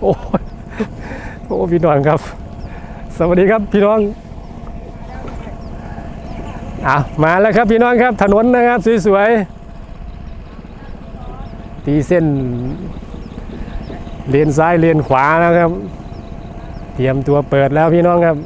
โอ้โอ้พี่น้องครับ สวัสดีครับพี่น้องอะมาแล้วครับพี่น้องครับถนนนะครับสวยๆตีเส้น เลนซ้ายเลนขวานะครับ เตรียมตัวเปิดแล้วพี่น้องครับ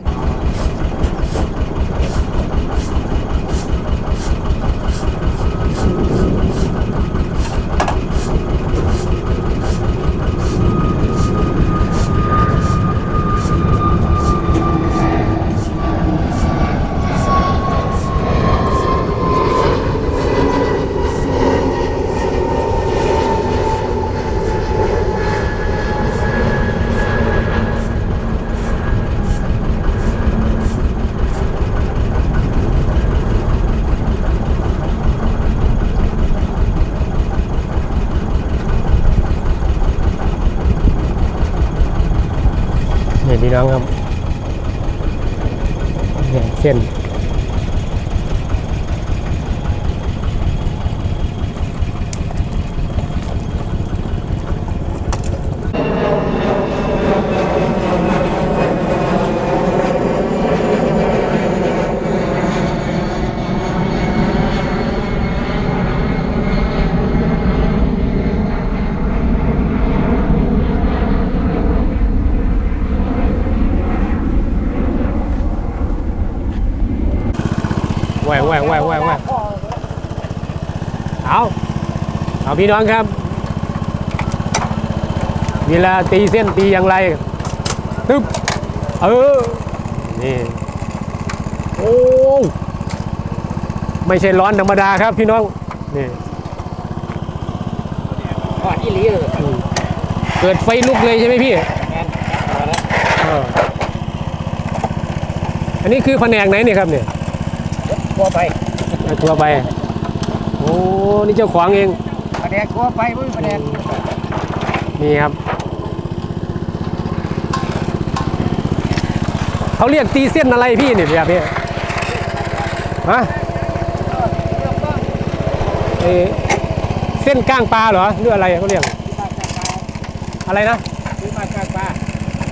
พี่น้องครับเนี่ยเส้น วกแหวกแหวกแหวกแหวกเอาเอาพี่น้องครับ เวลาตีเส้นตีอย่างไรตึ๊บเออนี่โอ้ไม่ใช่ร้อนธรรมดาครับพี่น้องนี่ทอดอีหลีเลยอืมเกิดไฟลุกเลยใช่ไหมพี่แมนเอาละเอออันนี้คือแผนกไหนเนี่ยครับเนี่ย ทั่วไปเอาตัวไป โอ้ นี่เจ้าของเอง ประแดกทั่วไปมึงประแดกนี่ครับ เขาเรียกตีเส้นอะไรพี่เนี่ยแบบนี้ฮะเออเส้นก้างปลาเหรอหรืออะไรเขาเรียก อะไรนะ ตีบ้านกลางปลา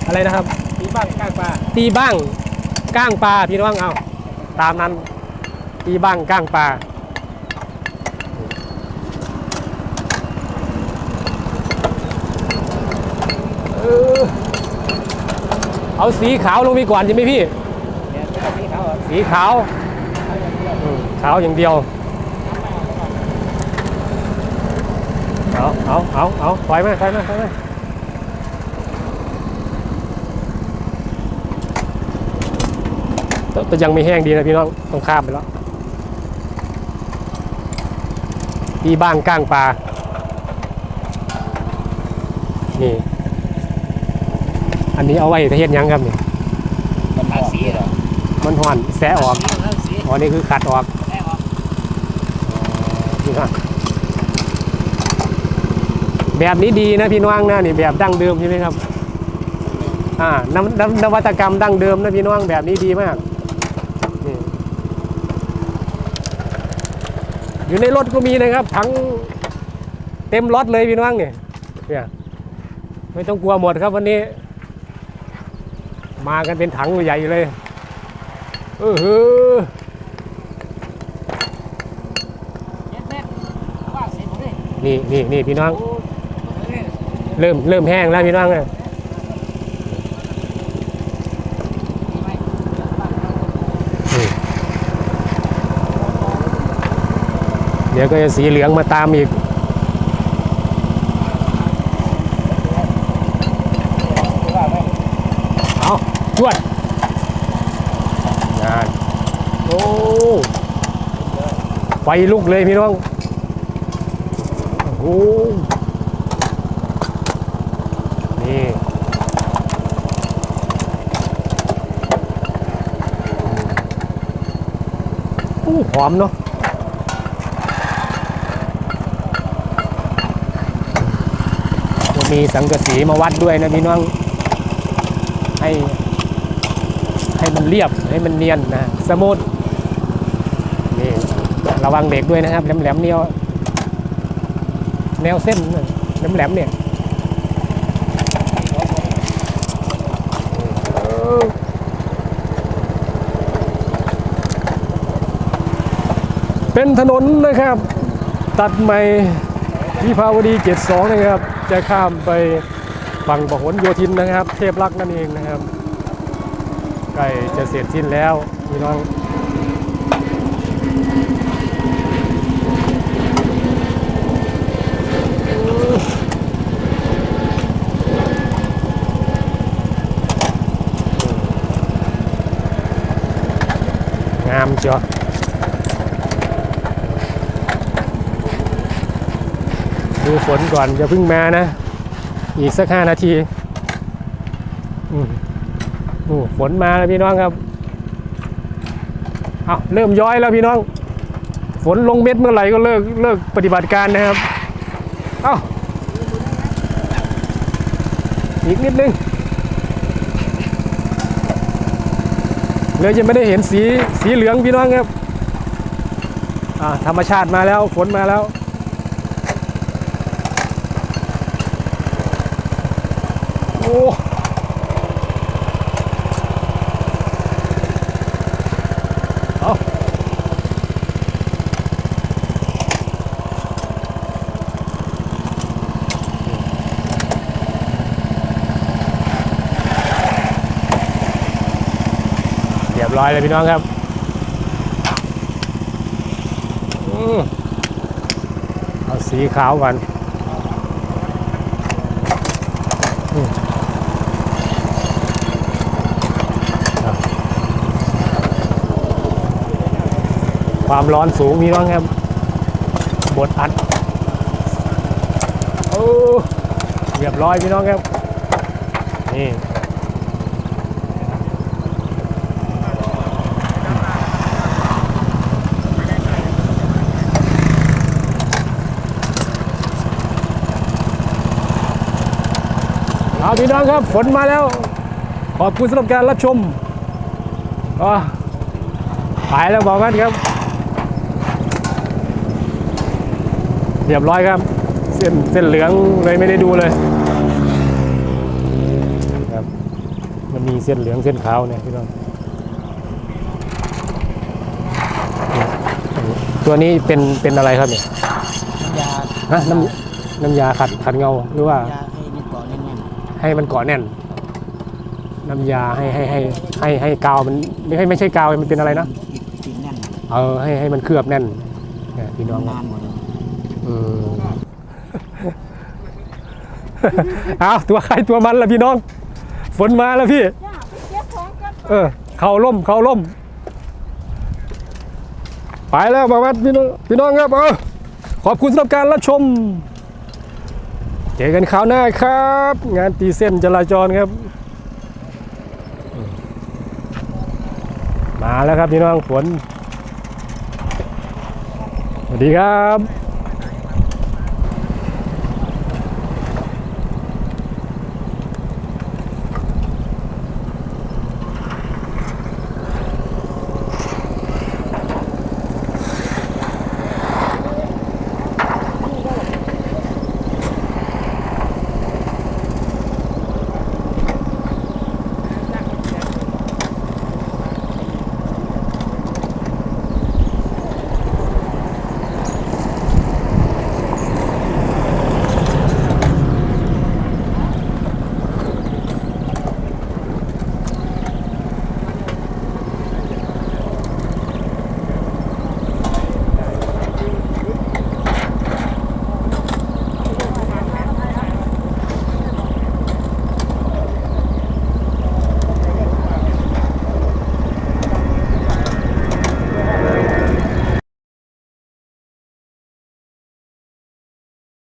อะไรนะครับ ตีบ้านกลางปลาตีบ้างก้างปลาพี่น้องเอา ตามนั้น ตีบ้างก้างปลาเอาสีขาวลงไปก่อนใช่ไหมพี่สีขาหรอกสีขาวขาวอย่างเดียวเอาเอาเอาเอาถอยมาถอยมาถอยมาแต่ยังไม่แห้งดีนะพี่น้องต้องข้ามไปแล้ว ที่บ้างก้างปลา นี่ อันนี้เอาไว้ถ้าเฮ็ดหยังครับเนี่ยมันทาสีเหรอมันห่อนแสะออกสีมันสีอ๋อนี่คือขัดออกแน่ออกนี่ครับแบบนี้ดีนะพี่น้องนะนี่แบบดั้งเดิมใช่ไหมครับ อ่านำนำนวัตกรรมดั้งเดิมนะพี่น้องแบบนี้ดีมาก อยู่ในรถก็มีนะครับ ทั้งเต็มรถเลยพี่น้องเนี่ยเนี่ยไม่ต้องกลัวหมดครับวันนี้ มากันเป็นถังใหญ่เลยเออนี่นี่นี่พี่น้องเฮ้ยเริ่มเริ่มแห้งแล้วพี่น้องเนี่ย เดี๋ยวก็จะสีเหลืองมาตามอีก เอาจวดงานโอ้ไฟลุกเลยพี่น้อง โอ้นี่โอ้หอมเนาะ มีสังกะสีมาวัดด้วยนะพี่น้องให้ให้มันเรียบให้มันเนียนนะสมุดนี่ระวังเหล็กด้วยนะครับแหลมๆเนี่ยแนวเส้นแหลมๆเนี่ยเป็นถนนนะครับ ตัดใหม่ที่พาวดี 72 นะครับ จะข้ามไปฝั่งพหลโยธินนะครับ เทพรักษ์นั่นเองนะครับใกล้จะเสร็จสิ้นแล้วพี่น้องงามเจ้ะ ดูฝนก่อนจะเพิ่งมานะ อีกสักห้านาทีอืมโอ้ฝนมาแล้วพี่น้องครับเอาเริ่มย้อยแล้วพี่น้อง ฝนลงเม็ดเมื่อไหร่ก็เลิกเลิกปฏิบัติการนะครับ เอาอีกนิดนึงเลยยังไม่ได้เห็นสีสีเหลืองพี่น้องครับอ่าธรรมชาติมาแล้วฝนมาแล้ว โอ้ เอาเรียบร้อยเลยพี่น้องครับอเอาสีขาวก่อน ความร้อนสูงมีน้องครับบดอัดโอ้เรียบร้อยพี่น้องครับ นี่เอาพี่น้องครับฝนมาแล้ว ขอบคุณสำหรับการรับชมอ่าไปแล้วบอกกันครับ เรียบร้อยครับ เส้นเส้นเหลืองเลยไม่ได้ดูเลยครับมันมีเส้นเหลืองเส้นขาวเนี่ยพี่น้องตัวนี้เป็นเป็นอะไรครับเนี่ยยาฮะน้ำน้ำยาขัดขัดเงาหรือว่ายาให้มันเกาะแน่นให้มันเกาะแน่น น้ำยาให้ให้ให้ให้ให้กาวมันไม่ให้ไม่ใช่กาวมันเป็นอะไรนะๆติดติดแน่นเออให้ให้มันเคลือบแน่นเนี่ยพี่น้อง นานหมดเลยอืม เอาตัวใครตัวมันละพี่น้อง ฝนมาแล้วพี่ เออ เขาล่ม เขาล่ม ไปแล้วมาวัดพี่น้องพี่น้องครับ เออ ขอบคุณสำหรับการรับชม เจอกันคราวหน้าครับ งานตีเส้นจราจรครับ มาแล้วครับพี่น้องฝน สวัสดีครับ